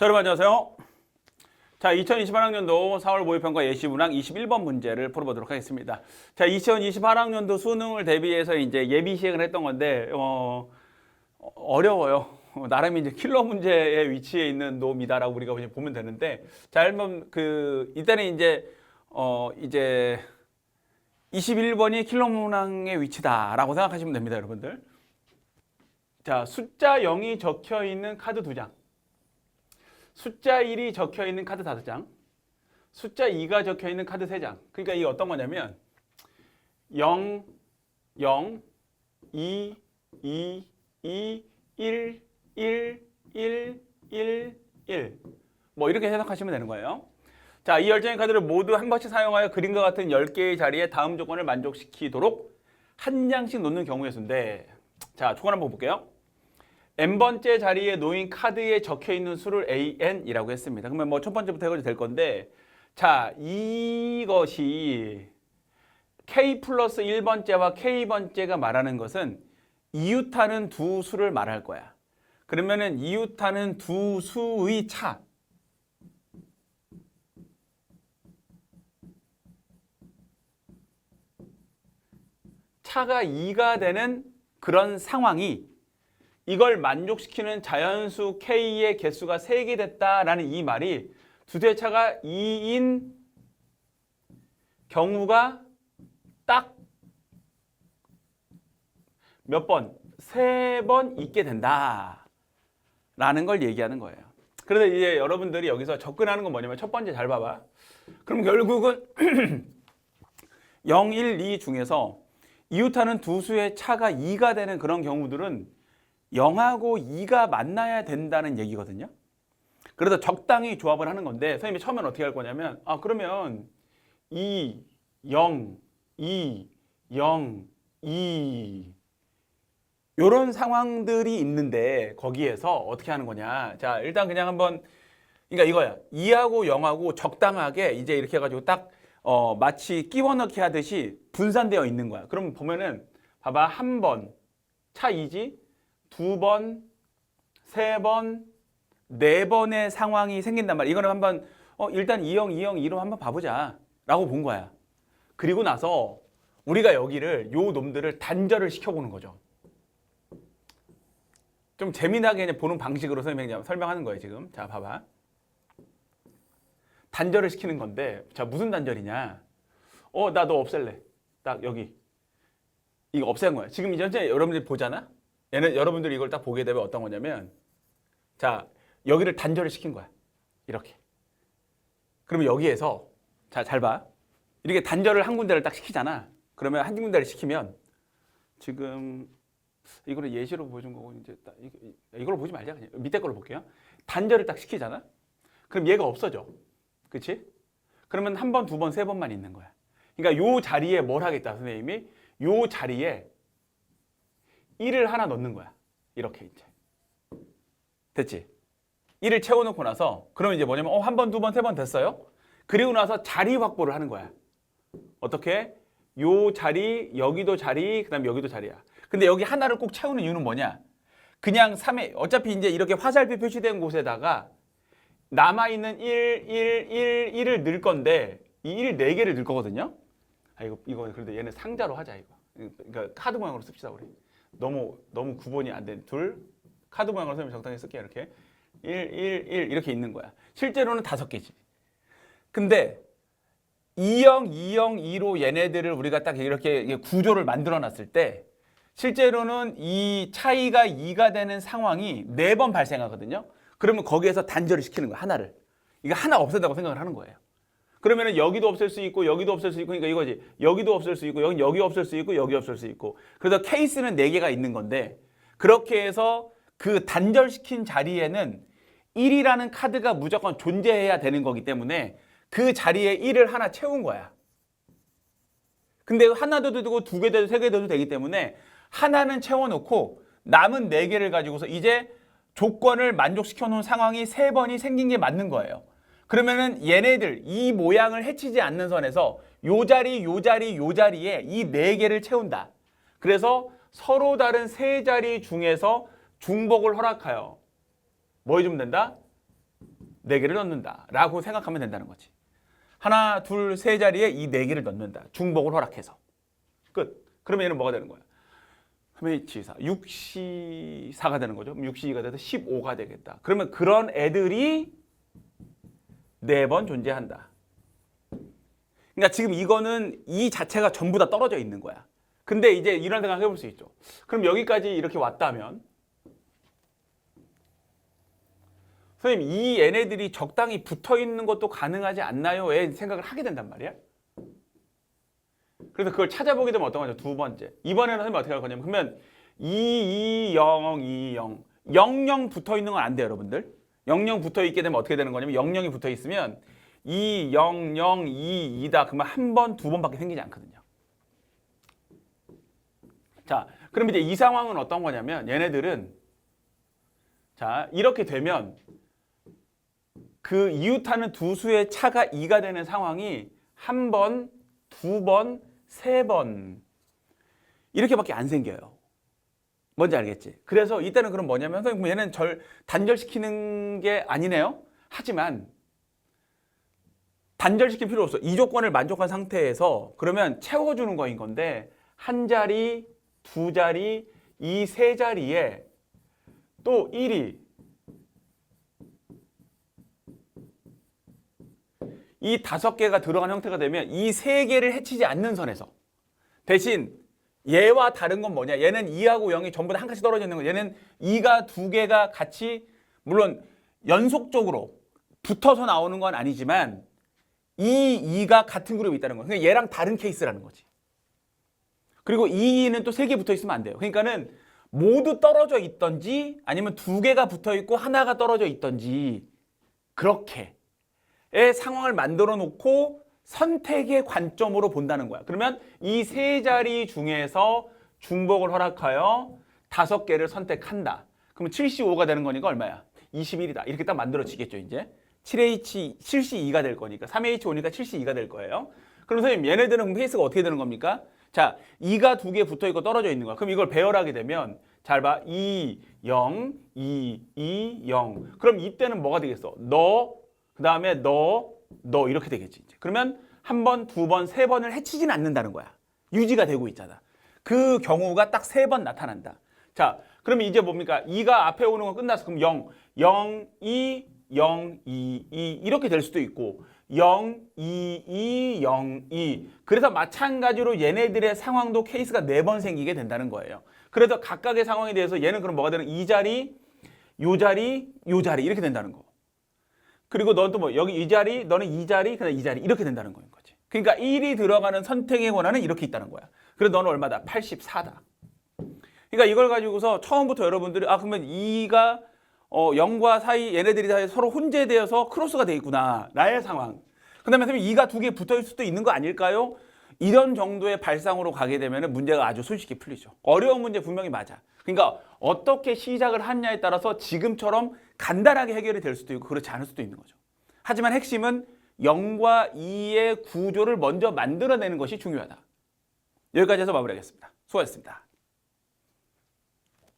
자, 여러분 안녕하세요. 자, 2028학년도 4월 모의평가 예시 문항 21번 문제를 풀어보도록 하겠습니다. 자, 2028학년도 수능을 대비해서 이제 예비 시행을 했던 건데 어, 어려워요. 어, 나름이 이제 킬러 문제의 위치에 있는 놈이다라고 우리가 그냥 보면 되는데 자, 한번 그 일단은 이제 어 이제 21번이 킬러 문항의 위치다라고 생각하시면 됩니다, 여러분들. 자, 숫자 0이 적혀 있는 카드 두 장. 숫자 1이 적혀 있는 카드 다섯 장, 숫자 2가 적혀 있는 카드 세 장. 그러니까 이게 어떤 거냐면 0, 0, 2, 2, 2, 1, 1, 1, 1, 1. 뭐 이렇게 해석하시면 되는 거예요. 자, 이 열장의 카드를 모두 한 번씩 사용하여 그림과 같은 10개의 자리에 다음 조건을 만족시키도록 한 장씩 놓는 경우의 수인데 자, 조건 한번 볼게요. N번째 자리에 놓인 카드에 적혀 있는 수를 an이라고 했습니다. 그러면 뭐 첫 번째부터 해가지고 될 건데 자 이것이 k 플러스 1번째와 k번째가 말하는 것은 이웃하는 두 수를 말할 거야. 그러면은 이웃하는 두 수의 차 차가 2가 되는 그런 상황이 이걸 만족시키는 자연수 K의 개수가 3개 됐다라는 이 말이 두대 차가 2인 경우가 딱 몇 번? 세 번 있게 된다. 라는 걸 얘기하는 거예요. 그래서 이제 여러분들이 여기서 접근하는 건 뭐냐면 첫 번째 잘 봐봐. 그럼 결국은 0, 1, 2 중에서 이웃하는 두 수의 차가 2가 되는 그런 경우들은 0하고 2가 만나야 된다는 얘기거든요. 그래서 적당히 조합을 하는 건데 선생님이 처음엔 어떻게 할 거냐면 아 그러면 2, 0, 2, 0, 2 요런 상황들이 있는데 거기에서 어떻게 하는 거냐. 자, 일단 그냥 한번 그러니까 이거야. 2하고 0하고 적당하게 이제 이렇게 해 가지고 딱 어, 마치 끼워 넣기 하듯이 분산되어 있는 거야. 그럼 보면은 봐봐. 한 번차 2지 두 번, 세 번, 네 번의 상황이 생긴단 말이야. 이거는 한번 어, 일단 2형, 2형, 2로 한번 봐보자 라고 본 거야. 그리고 나서 우리가 여기를 요 놈들을 단절을 시켜보는 거죠. 좀 재미나게 보는 방식으로 설명하는 거예요, 지금. 자, 봐봐. 단절을 시키는 건데, 자, 무슨 단절이냐? 어, 나 너 없앨래. 딱 여기. 이거 없앤 거야. 지금 현재 여러분들이 보잖아? 얘는 여러분들이 이걸 딱 보게 되면 어떤 거냐면, 자, 여기를 단절을 시킨 거야. 이렇게. 그러면 여기에서, 자, 잘 봐. 이렇게 단절을 한 군데를 딱 시키잖아. 그러면 한 군데를 시키면, 지금, 이거는 예시로 보여준 거고, 이제 이걸로 보지 말자. 그냥 밑에 걸로 볼게요. 단절을 딱 시키잖아. 그럼 얘가 없어져. 그치? 그러면 한 번, 두 번, 세 번만 있는 거야. 그러니까 요 자리에 뭘 하겠다, 선생님이? 요 자리에 1을 하나 넣는 거야. 이렇게 이제. 됐지? 1을 채워놓고 나서, 그러면 이제 뭐냐면, 어, 한 번, 두 번, 세 번 됐어요? 그리고 나서 자리 확보를 하는 거야. 어떻게? 요 자리, 여기도 자리, 그 다음에 여기도 자리야. 근데 여기 하나를 꼭 채우는 이유는 뭐냐? 그냥 3회, 어차피 이제 이렇게 화살표 표시된 곳에다가 남아있는 1, 1, 1, 1을 넣을 건데 이 1, 4개를 넣을 거거든요. 아 이거 이거 그래도 얘는 상자로 하자 이거. 그러니까 카드 모양으로 씁시다 우리. 너무 너무 구분이 안 된 둘 카드 모양으로 쓰면 적당히 쓸게요 이렇게. 1, 1, 1 이렇게 있는 거야. 실제로는 다섯 개지. 근데 2형, 2형, 2로 얘네들을 우리가 딱 이렇게 구조를 만들어 놨을 때 실제로는 이 차이가 2가 되는 상황이 네번 발생하거든요. 그러면 거기에서 단절을 시키는 거야, 하나를. 이거 하나 없앤다고 생각을 하는 거예요. 그러면은 여기도 없앨 수 있고 여기도 없앨 수 있고 그러니까 이거지. 여기도 없앨 수 있고 여기 여기 없앨 수 있고 여기 없앨 수 있고. 그래서 케이스는 네 개가 있는 건데 그렇게 해서 그 단절시킨 자리에는 1이라는 카드가 무조건 존재해야 되는 거기 때문에 그 자리에 1을 하나 채운 거야. 근데 하나도 되고 두 개 돼도 세 개 돼도 되기 때문에 하나는 채워놓고 남은 네 개를 가지고서 이제 조건을 만족시켜 놓은 상황이 세 번이 생긴 게 맞는 거예요. 그러면은 얘네들 이 모양을 해치지 않는 선에서 요 자리, 요 자리, 요 자리에 이 네 개를 채운다. 그래서 서로 다른 세 자리 중에서 중복을 허락하여 뭐 해주면 된다? 네 개를 넣는다 라고 생각하면 된다는 거지. 하나, 둘, 세 자리에 이 네 개를 넣는다. 중복을 허락해서. 끝. 그러면 얘는 뭐가 되는 거야? 3H4, 6C4가 되는 거죠. 그럼 6C2가 돼서 15가 되겠다. 그러면 그런 애들이 네 번 존재한다. 그러니까 지금 이거는 이 자체가 전부 다 떨어져 있는 거야. 근데 이제 이런 생각 해볼 수 있죠. 그럼 여기까지 이렇게 왔다면 선생님 이 얘네들이 적당히 붙어 있는 것도 가능하지 않나요? 에 생각을 하게 된단 말이야. 그래서 그걸 찾아보게 되면 어떤 거죠? 두 번째. 이번에는 선생님 어떻게 할 거냐면 그러면 2, 2, 0, 2, 0. 0, 0 붙어 있는 건 안 돼요, 여러분들. 0, 0 붙어 있게 되면 어떻게 되는 거냐면 0, 0이 붙어 있으면 2, 0, 0, 2, 2다. 그러면 한 번, 두 번밖에 생기지 않거든요. 자, 그럼 이제 이 상황은 어떤 거냐면 얘네들은 자, 이렇게 되면 그 이웃하는 두 수의 차가 2가 되는 상황이 한 번, 두 번, 세 번 이렇게밖에 안 생겨요. 뭔지 알겠지? 그래서 이때는 그럼 뭐냐면 선생님 얘는 절 단절시키는 게 아니네요. 하지만 단절시킬 필요 없어. 이 조건을 만족한 상태에서 그러면 채워주는 거인 건데 한 자리, 두 자리, 이 세 자리에 또 1이 이 다섯 개가 들어간 형태가 되면 이 세 개를 해치지 않는 선에서 대신 얘와 다른 건 뭐냐? 얘는 2하고 0이 전부 다 한 칸씩 떨어져 있는 거. 얘는 2가 두 개가 같이 물론 연속적으로 붙어서 나오는 건 아니지만 이 2가 같은 그룹에 있다는 거예요. 그러니까 얘랑 다른 케이스라는 거지. 그리고 이 2는 또 세 개 붙어 있으면 안 돼요. 그러니까는 모두 떨어져 있던지 아니면 두 개가 붙어 있고 하나가 떨어져 있던지 그렇게 의 상황을 만들어 놓고 선택의 관점으로 본다는 거야. 그러면 이 세 자리 중에서 중복을 허락하여 다섯 개를 선택한다. 그러면 75가 되는 거니까 얼마야? 21이다. 이렇게 딱 만들어지겠죠, 이제. 7H, 72가 될 거니까. 3H 오니까 72가 될 거예요. 그럼 선생님, 얘네들은 케이스가 어떻게 되는 겁니까? 자, 2가 두 개 붙어 있고 떨어져 있는 거야. 그럼 이걸 배열하게 되면 잘 봐. 2, 0, 2, 2, 0. 그럼 이때는 뭐가 되겠어? 너, 그 다음에 너, 너 이렇게 되겠지. 이제. 그러면 한 번, 두 번, 세 번을 해치진 않는다는 거야. 유지가 되고 있잖아. 그 경우가 딱 세 번 나타난다. 자, 그러면 이제 뭡니까? 2가 앞에 오는 건 끝났어. 그럼 0, 0, 2, 0, 2, 2 이렇게 될 수도 있고 0, 2, 2, 0, 2 그래서 마찬가지로 얘네들의 상황도 케이스가 네 번 생기게 된다는 거예요. 그래서 각각의 상황에 대해서 얘는 그럼 뭐가 되는 이 자리, 요 자리, 요 자리 이렇게 된다는 거. 그리고 너는 또뭐 여기 이 자리, 너는 이 자리, 그다음 이 자리 이렇게 된다는 거인 거지. 그러니까 1이 들어가는 선택의 권한은 이렇게 있다는 거야. 그래서 너는 얼마다? 84다. 그러니까 이걸 가지고서 처음부터 여러분들이 아 그러면 2가 어 0과 사이 얘네들이 다 서로 혼재되어서 크로스가 돼 있구나. 나의 상황. 그다음에 선생님 2가 두 개 붙어 있을 수도 있는 거 아닐까요? 이런 정도의 발상으로 가게 되면 문제가 아주 손쉽게 풀리죠. 어려운 문제 분명히 맞아. 그러니까 어떻게 시작을 하느냐에 따라서 지금처럼 간단하게 해결이 될 수도 있고 그렇지 않을 수도 있는 거죠. 하지만 핵심은 0과 2의 구조를 먼저 만들어내는 것이 중요하다. 여기까지 해서 마무리하겠습니다. 수고하셨습니다.